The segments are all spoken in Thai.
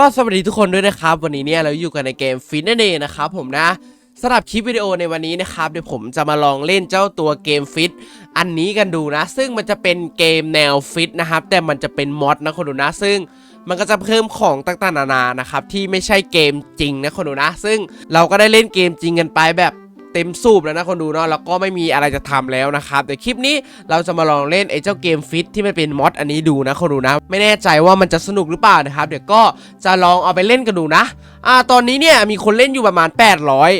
ก็สวัสดีทุกคนด้วยนะครับ วันนี้เนี่ยเราอยู่กันในเกมฟินนั่นเองนะครับผมนะสำหรับคลิปวิดีโอในวันนี้นะครับเดี๋ยวผมจะมาลองเล่นเจ้าตัวเกมฟิตอันนี้กันดูนะ ซึ่งมันจะเป็นเกมแนวฟิตนะครับแต่มันจะเป็นมอดนะคนดูนะ ซึ่งมันก็จะเพิ่มของต่างๆนานานะครับที่ไม่ใช่เกมจริงนะคนดูนะ ซึ่งเราก็ได้เล่นเกมจริงกันไปแบบ ต็มสูบแล้วนะคนดูเนาะแล้วก็ไม่มีอะไรจะทำแล้วนะครับแต่คลิปนี้เราจะมาลองเล่นไอ้เจ้าเกมฟิตที่มันเป็นมอดอันนี้ดูนะคนดูนะ ไม่แน่ใจว่ามันจะสนุกหรือเปล่านะครับ เดี๋ยวก็จะลองเอาไปเล่นกันดูนะอ่าตอนนี้เนี่ยมีคนเล่นอยู่ประมาณ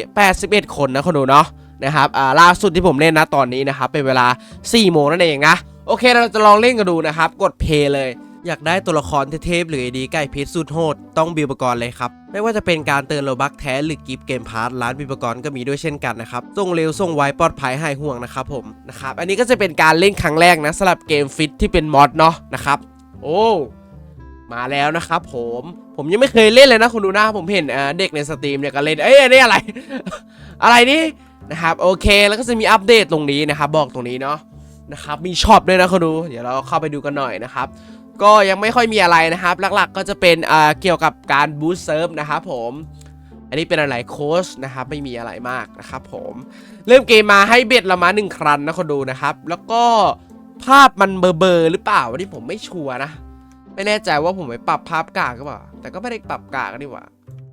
881 คนนะคนดูเนาะนะครับอ่าล่าสุดที่ผมเล่นนะตอนนี้นะครับเป็นเวลา4โมงนั่นเองนะโอเคเราจะลองเล่นกันดูนะครับ กดเพย์เลย อยากได้ตัวละครเทพหรือไอดีไก่เพชรสุดโหดต้องบิวปกรณ์เลยครับ ไม่ว่าจะเป็นการเติมโลบักแท้หรือกิฟเกมพาร์ทร้านบิวปกรณ์ก็มีด้วยเช่นกันนะครับส่งเร็วส่งไวปลอดภัยหายห่วงนะครับผมนะครับอันนี้ก็จะเป็นการเล่นครั้งแรกนะสำหรับเกมฟิตที่เป็นมอดเนาะนะครับโอ้มาแล้วนะครับผมผมยังไม่เคยเล่นเลยนะคุณดูนะผมเห็นเเด็กในสตรีมเนี่ยก็เล่นเอ้ยอันนี้อะไร อะไรนี่นะครับโอเคแล้วก็จะมีอัปเดตตรงนี้นะครับบอกตรงนี้เนาะนะครับมีช็อปด้วยนะคุณดู เดี๋ยวเราเข้าไปดูกันหน่อยนะครับ ก็ยังไม่ค่อยมีอะไรนะครับ หลักๆก็จะเป็นเอ่อเกี่ยวกับการบูสเซิร์ฟนะครับผมอันนี้เป็นอะไรโค้ชนะครับไม่มีอะไรมากนะครับผมเริ่มเกมมาให้เบ็ดเรามาหนึ่งครั้งนะคนดูนะครับ แล้วก็ภาพมันเบลอๆหรือเปล่าวันนี้ผมไม่ชัวร์นะ ไม่แน่ใจว่าผมไปปรับภาพกากหรือเปล่า แต่ก็ไม่ได้ปรับกากนี่หว่า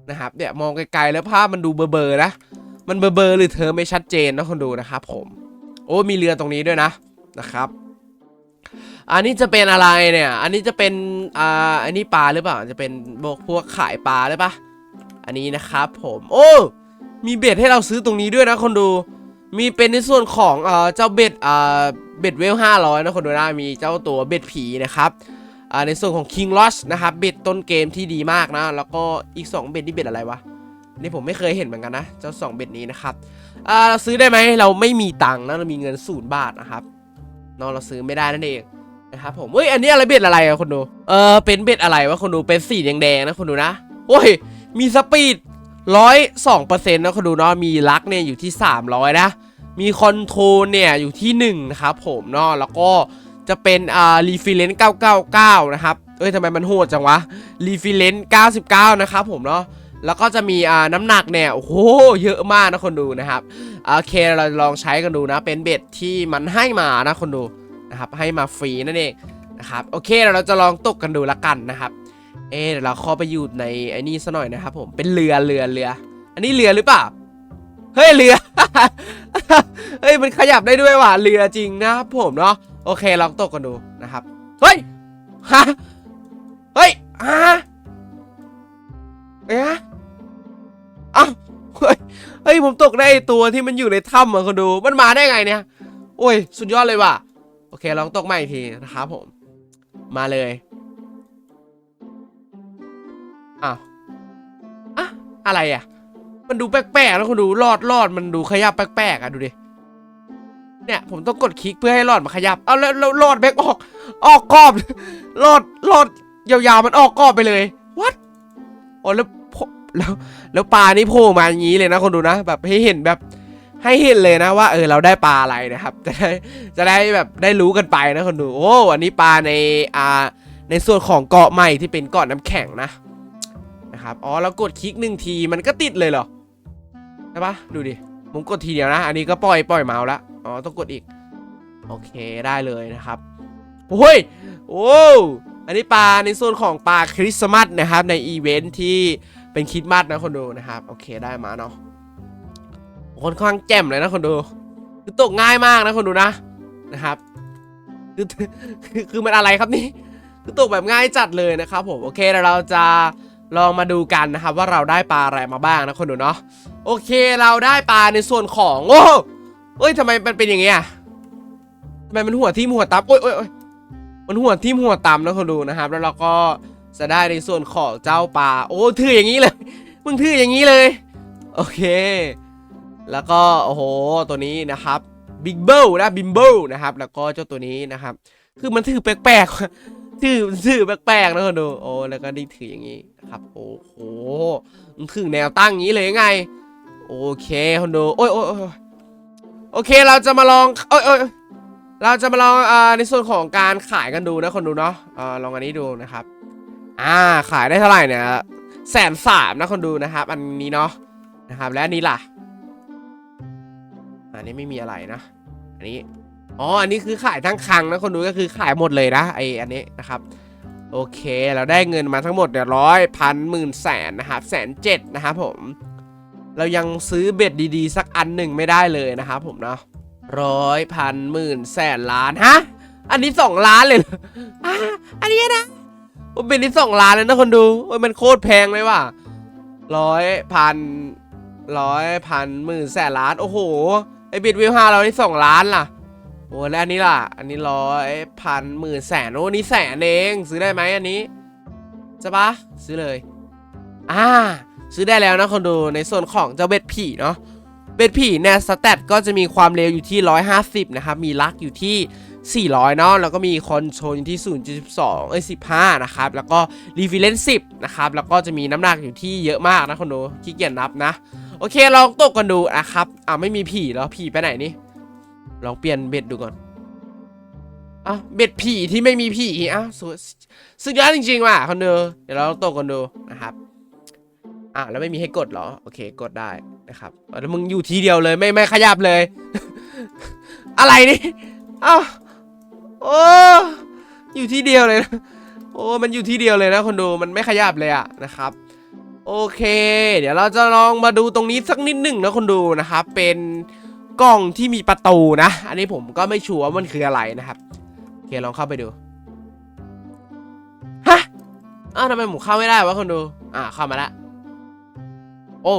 นะครับเนี่ยมองไกลๆแล้วภาพมันดูเบลอๆนะ มันเบลอๆหรือเธอไม่ชัดเจนนะคนดูนะครับผม โอ้มีเรือตรงนี้ด้วยนะนะครับ อันนี้จะเป็นอะไรเนี่ย อันนี้จะเป็น อ่า อันนี้ปลาหรือเปล่า จะเป็นพวกพวกขายปลาหรือปะอันนี้นะครับผม โอ้ มีเบ็ดให้เราซื้อตรงนี้ด้วยนะคนดู มีเป็นในส่วนของเอ่อเจ้าเบ็ดอ่าเบ็ดเวล500นะคนดูนะมีเจ้าตัวเบ็ดผีนะครับอ่าในส่วนของ King Loss นะครับ เบ็ดต้นเกมที่ดีมากนะ แล้วก็อีก 2 เบ็ดนี่เบ็ดอะไรวะ นี่ผมไม่เคยเห็นเหมือนกันนะ เจ้า 2 เบ็ดนี้นะครับอ่าเราซื้อได้ไหม เราไม่มีตังค์นะ เรามีเงินศูนย์บาทนะครับเนอะเราซื้อไม่ได้นั่นเอง นะครับผมเฮ้ยอันนี้อะไรเบ็ดอะไรอะคนดูเออเป็นเบ็ดอะไรวะคนดูเป็นสีแดงๆนะคนดูนะโอ้ยมีสปีดร้อยสองเปอร์เซ็นต์นะคนดูเนาะมีลักเนี่ยอยู่ที่300นะมีคอนโทรเนี่ยอยู่ที่1นะครับผมเนาะแล้วก็จะเป็นอ่ารีฟิเลน999 นะครับเอ้ยทำไมมันโหดจังวะรีฟิเลน99 นะครับผมเนาะแล้วก็จะมีอ่าน้ำหนักเนี่ยโอ้โหเยอะมากนะคนดูนะครับโอเคเราลองใช้กันดูนะ เป็นเบ็ดที่มันให้มานะคนดู นะครับให้มาฟรีนั่นเองนะครับโอเคเราจะลองตกกันดูละกันนะครับเอะเดี๋ยวเราเข้าไปอยู่ในไอ้นี่ซะหน่อยนะครับผมเป็นเรือเรือเรือ อันนี้เรือหรือเปล่าเฮ้ยเรือเฮ้ยมันขยับได้ด้วยว่ะเรือจริงนะครับผมเนาะโอเคลองตกกันดูนะครับเฮ้ยฮะเฮ้ยฮะเอ๊ะอ้าวเฮ้ยผมตกได้ตัวที่มันอยู่ในถ้ำอะคนดูมันมาได้ไงเนี่ยโอ้ย สุดยอดเลยว่ะ อเคลองตกใหม่อีกทีนะครับผม มาเลยอ้าวอะอะไรอะมันดูแปลกๆแล้วคนดูรอดรอดมันดูขยับแปลกๆอะดูดิเนี่ยผมต้องกดคลิกเพื่อให้หลอดมันขยับ เอาแล้วแล้วหลอดแบกออก ออกกรอบหลอดหลอดยาวๆมันออกกรอบไปเลยวัดโอ้แล้วแล้วแล้วปลานี่โผล่มาอย่างนี้เลยนะคนดูนะ แบบให้เห็นแบบ ให้เห็นเลยนะว่าเออเราได้ปลาอะไรนะครับ จะได้จะได้แบบได้รู้กันไปนะคนดูโอ้อันนี้ปลาในอ่าในส่วนของเกาะใหม่ที่เป็นเกาะน้ำแข็งนะนะครับอ๋อแล้วกดคลิกหนึ่งทีมันก็ติดเลยเหรอใช่ปะดูดิผมกดทีเดียวนะ อันนี้ก็ปล่อยปล่อยเมาส์ล้วอ๋อต้องกดอีก โอเคได้เลยนะครับโอ้ยโอ้อันนี้ปลาในโซนของปลาคริสต์มาสนะครับในอีเวนท์ที่เป็นคริสต์มาสนะคนดูนะครับ โอเคได้มาเนาะ ค่อนข้างแจ่มเลยนะคนดูคือตกง่ายมากนะคนดูนะนะครับคือคือมันอะไรครับนี่คือตกแบบง่ายจัดเลยนะครับผมโอเคเดี๋ยวเราจะลองมาดูกันนะครับ ว่าเราได้ปลาอะไรมาบ้างนะคนดูเนาะโอเคเราได้ปลาในส่วนของโอ้เอ้ยทำไมมันเป็นอย่างเงี้ยทำไมมันหัวทิ่มหัวตับโอ้ยโอ้ยโอ้มันหัวทิ่มหัวตำนะคนดูนะครับ แล้วเราก็จะได้ในส่วนของเจ้าปลาโอ้ถืออย่างนี้เลยมึงถืออย่างนี้เลย โอเค แล้วก็โอ้โหตัวนี้นะครับบิ๊กเบิลนะบิมเบิลนะครับ แล้วก็เจ้าตัวนี้นะครับ คือมันถือแปลกๆถือถือแปลกๆนะคนดูโอ้แล้วก็นี่ถืออย่างนี้นะครับโอ้โหมันถือแนวตั้งอย่างนี้เลยไง โอเคคนดูโอ้ยโอ้ยโอ้ยโอเคเราจะมาลองโอ้ยโอ้ยเราจะมาลองอ่าในส่วนของการขายกันดูนะคนดูเนาะอ่าลองอันนี้ดูนะครับ อ่าขายได้เท่าไหร่เนี่ยแสนสามนะคนดูนะครับ อันนี้เนาะนะครับ และอันนี้ล่ะ อันนี้ไม่มีอะไรนะ อันนี้ อ๋อ อันนี้คือขายทั้งคังนะคนดูก็คือขายหมดเลยนะไออันนี้นะครับ โอเค เราได้เงินมาทั้งหมดเนี่ยร้อยพันหมื่นแสนนะครับแสนเจ็ดนะครับผม เรายังซื้อเบ็ดดีๆ สักอันหนึ่งไม่ได้เลยนะครับผมเนาะร้อยพันหมื่นแสนล้านฮะ อันนี้สองล้านเลยหรออะอันนี้นะอ้เป็นที่สองล้านเลยนะคนดูโอ้ยมันโคตรแพงเลยว่ะร้อยพันร้อยพันหมื่นแสนล้าน โอ้โห ไอบิดวิวห้าเราที่สองล้านล่ะ โอ้แล้วอันนี้ล่ะ อันนี้ร้อยพันหมื่นแสนโอ้อันนี้แสนเองซื้อได้ไหมอันนี้ใช่ปะซื้อเลยอ่าซื้อได้แล้วนะคนดูในส่วนของเจ้าเบ็ดผีเนาะเบ็ดผีเนี่ยสแตทก็จะมีความเร็วอยู่ที่ 150 นะครับ มีลักอยู่ที่ 400 เนาะแล้วก็มีคอนโทรลอยู่ที่ 0.12 เอ้ย 15 นะครับ แล้วก็รีฟิเลน10 นะครับ แล้วก็จะมีน้ำหนักอยู่ที่เยอะมากนะคนดูขี้เกียจนับนะ โอเคลองตกกันดูนะครับอ่าไม่มีผีแล้วผีไปไหนนี่ลองเปลี่ยนเบ็ดดูก่อนอะเบ็ดผีที่ไม่มีผีอะสุดสุดยอดจริงๆว่ะคนเดูเดี๋ยวเราตกกันดูนะครับอะแล้วไม่มีให้กดเหรอโอเคกดได้นะครับแล้วมึงอยู่ทีเดียวเลยไม่ไม่ขยับเลย อะไรนี่อ้าวโอ้อยู่ที่เดียวเลยนะโอ้มันอยู่ที่เดียวเลยนะคนดูมันไม่ขยับเลยอะนะครับ โอเค เดี๋ยวเราจะลองมาดูตรงนี้สักนิดหนึ่งนะคนดูนะครับ เป็นกล่องที่มีประตูนะ อันนี้ผมก็ไม่ชัวร์ว่ามันคืออะไรนะครับ โอเคลองเข้าไปดูฮะอ้าวทำไมผมเข้าไม่ได้วะคนดู อ่าเข้ามาล้วโอ้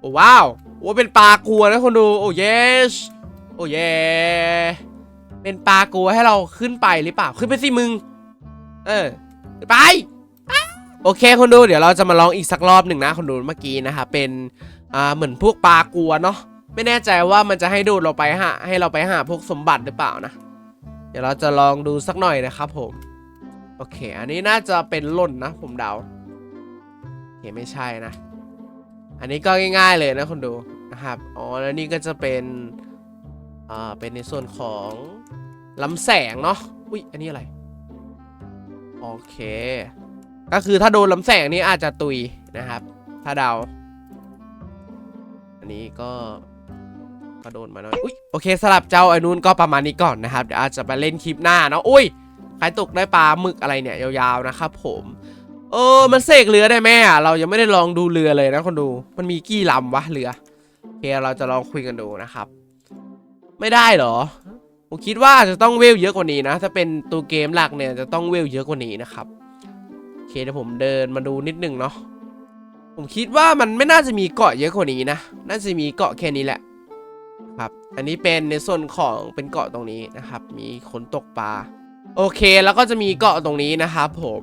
โอ้ว้าวโอ้เป็นปลากลัวนะคนดูโอ้เยสโอ้เยเป็นปลากลัวให้เราขึ้นไปหรือเปล่าขึ้นไปสิมึง เออไป โอเคคนดูเดี๋ยวเราจะมาลองอีกสักรอบหนึ่งนะคนดูเมื่อกี้นะครับเป็นอ่าเหมือนพวกปลากลัวเนาะไม่แน่ใจว่ามันจะให้ดูดเราไปหาให้เราไปหาพวกสมบัติหรือเปล่านะ เดี๋ยวเราจะลองดูสักหน่อยนะครับผม โอเค อันนี้น่าจะเป็นหล่นนะ ผมเดาโอเคไม่ใช่นะ อันนี้ก็ง่าย ๆเลยนะคนดูนะครับอ๋อแล้วนี่ก็จะเป็นอ่าเป็นในส่วนของลำแสงเนาะอุ้ยอันนี้อะไรโอเค ก็คือถ้าโดนลำแสงนี่อาจจะตุยนะครับ ถ้าเดา อันนี้ก็ก็โดนมาหน่อยอุ้ยโอเคสลับเจ้าไอ้นู้นก็ประมาณนี้ก่อนนะครับ เดี๋ยวอาจจะไปเล่นคลิปหน้าเนาะอุ้ยใครตกได้ปลาหมึกอะไรเนี่ยยาวๆนะครับผม เออมันเสกเรือได้ไหมอะเรายังไม่ได้ลองดูเรือเลยนะคนดู มันมีกี่ลำวะเรือโอเคเราจะลองคุยกันดูนะครับ ไม่ได้หรอผมคิดว่าจะต้องเวลเยอะกว่านี้นะ ถ้าเป็นตัวเกมหลักเนี่ยจะต้องเวลเยอะกว่านี้นะครับ เคเดี๋ยวผมเดินมาดูนิดนึงเนาะผมคิดว่ามันไม่น่าจะมีเกาะเยอะกว่านี้นะ น่าจะมีเกาะแค่นี้แหละครับ อันนี้เป็นในส่วนของเป็นเกาะตรงนี้นะครับ มีคนตกปลา โอเค แล้วก็จะมีเกาะตรงนี้นะครับผม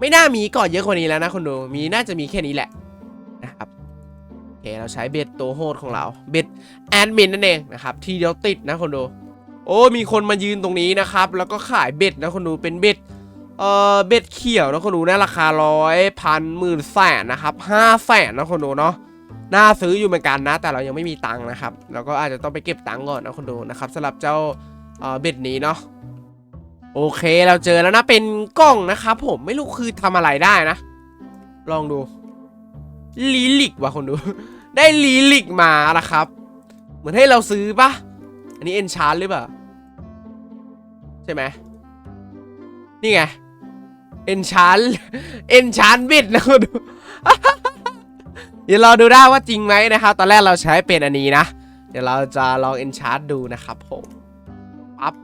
ไม่น่ามีเกาะเยอะกว่านี้แล้วนะคนดู มีน่าจะมีแค่นี้แหละนะครับโอเค เราใช้เบ็ดตัวโหดของเรา เบ็ดแอนมินนั่นเองนะครับ ทีเดียวติดนะคนดู โอ้ มีคนมายืนตรงนี้นะครับ แล้วก็ขายเบ็ดนะคนดู เป็นเบ็ด เอ่อเบ็ดเขียวนะคนดูนะราคาร้อยพันหมื่นแสนนะครับห้าแสนนะคนดูเนาะน่าซื้ออยู่เหมือนกันนะ แต่เรายังไม่มีตังค์นะครับเราก็อาจจะต้องไปเก็บตังค์ก่อนนะคนดูนะครับสำหรับเจ้าเอ่อเบ็ดนี้เนาะโอเคเราเจอแล้วนะเป็นกล้องนะครับผมไม่รู้คือทำอะไรได้นะ ลองดูลีลิกว่ะคนดู ได้ลีลิกมานะครับ เหมือนให้เราซื้อปะอันนี้เอนชานหรือเปล่า ใช่ไหมนี่ไง เอนชานเอนชานบิดนะคนดูเดี๋ยวเราดูได้ว่าจริงไหมนะครับ ตอนแรกเราใช้เป็นอันนี้นะ เดี๋ยวเราจะลองเอนชานดูนะครับผมปั๊บ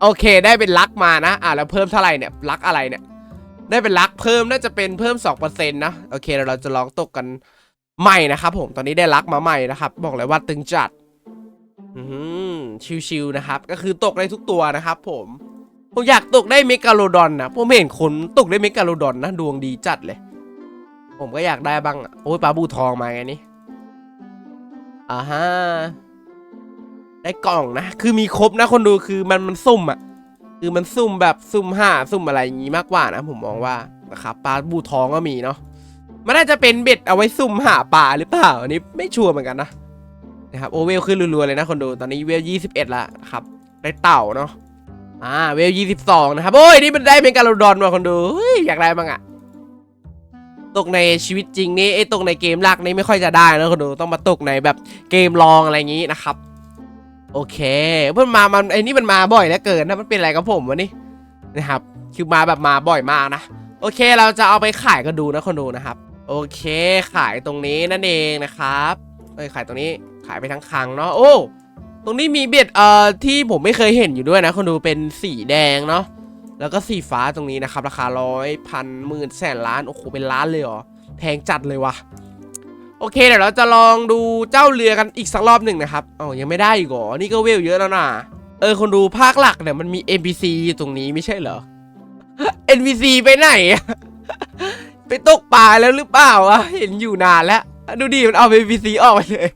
โอเคได้เป็นลักมานะ อะแล้วเพิ่มเท่าไหร่เนี่ยลักอะไรเนี่ยได้เป็นลักเพิ่มน่าจะเป็นเพิ่ม2%นะโอเคเดี๋ยวเราจะลองตกกันใหม่นะครับผมตอนนี้ได้ลักมาใหม่นะครับ บอกเลยว่าตึงจัดอืมชิวๆนะครับ ก็คือตกได้ทุกตัวนะครับผม ผมอยากตกได้เมกาโลดอนนะผมเห็นคนตกได้เมกาโลดอนนะดวงดีจัดเลย ผมก็อยากได้บ้างอะโอ้ยปลาบูทองมาไงนี่อ่าฮะได้กล่องนะ คือมีครบนะคนดูคือมันมันซุ่มอะคือมันซุ่มแบบซุ่มห้าซุ่มอะไรอย่างงี้มากกว่านะ ผมมองว่านะครับปลาบูทองก็มีเนาะมันน่าจะเป็นเบ็ดเอาไว้ซุ่มหาปลาหรือเปล่าอันนี้ไม่ชัวร์เหมือนกันนะนะครับโอเวลขึ้นรัวๆเลยนะคนดูตอนนี้เวล21ละครับได้เต่าเนาะ อ่าเวลยี่สิบสองนะครับ โอ้ย นี่มันได้เป็นการดอนมาคนดูยอยากได้บ้างอะตกในชีวิตจริงนี่ไอ้ตกในเกมหลักนี่ไม่ค่อยจะได้นะคนดูต้องมาตกในแบบเกมลองอะไรอย่างงี้นะครับ โอเคเพื่อนมามันไอ้นี่มันมาบ่อยแล้วเกินนะมันเป็นอะไรกับผมวะนี่นะครับคือมาแบบมาบ่อยมากนะโอเคเราจะเอาไปขายกันดูนะคนดูนะครับ โอเคขายตรงนี้นั่นเองนะครับเอ้ยขายตรงนี้ขายไปทั้งคังเนาะโอ้ ตรงนี้มีเบ็ดเอ่อที่ผมไม่เคยเห็นอยู่ด้วยนะคนดูเป็นสีแดงเนาะแล้วก็สีฟ้าตรงนี้นะครับ ราคาร้อยพันหมื่นแสนล้านโอ้โหเป็นล้านเลยเหรอแพงจัดเลยวะโอเคเดี๋ยวเราจะลองดูเจ้าเรือกันอีกสักรอบหนึ่งนะครับอ๋อยังไม่ได้อีกเหรอนี่ก็เวลเยอะแล้วนะเออคนดูภาคหลักเนี่ยมันมี NPC อยู่ตรงนี้ไม่ใช่เหรอ NPC ไปไหน ไปตกปลาแล้วหรือเปล่าวะเห็นอยู่นานแล้ว ดูดิมันเอา NPC ออกไปเลย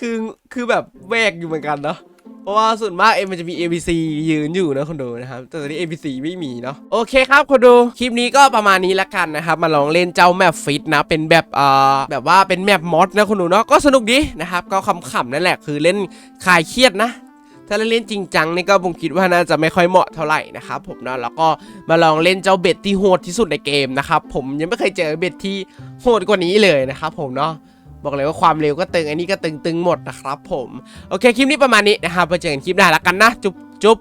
คือคือแบบแวกอยู่เหมือนกันเนาะเพราะว่าส่วนมากเอ็มมันจะมี ABC ยืนอยู่นะคนดูนะครับแต่ตอนนี้ ABC ไม่มีเนาะโอเคครับคนดูคลิปนี้ก็ประมาณนี้ละกันนะครับมาลองเล่นเจ้าแมปฟิตนะเป็นแบบเอ่อแบบว่าเป็นแมปมอดนะคนดูเนาะก็สนุกดีนะครับก็ขำๆนั่นแหละคือเล่นคลายเครียดนะถ้าเล่นจริงจังนี่ก็ผมคิดว่าน่าจะไม่ค่อยเหมาะเท่าไหร่นะครับผมเนาะแล้วก็มาลองเล่นเจ้าเบ็ดที่โหดที่สุดในเกมนะครับผมยังไม่เคยเจอเบ็ดที่โหดกว่านี้เลยนะครับผมเนาะ บอกเลยว่าความเร็วก็ตึงอันนี้ก็ตึงตึงๆหมดนะครับผม โอเคคลิปนี้ประมาณนี้นะครับไปเจอกันคลิปหน้าแล้วกันนะ จุ๊บจุ๊บ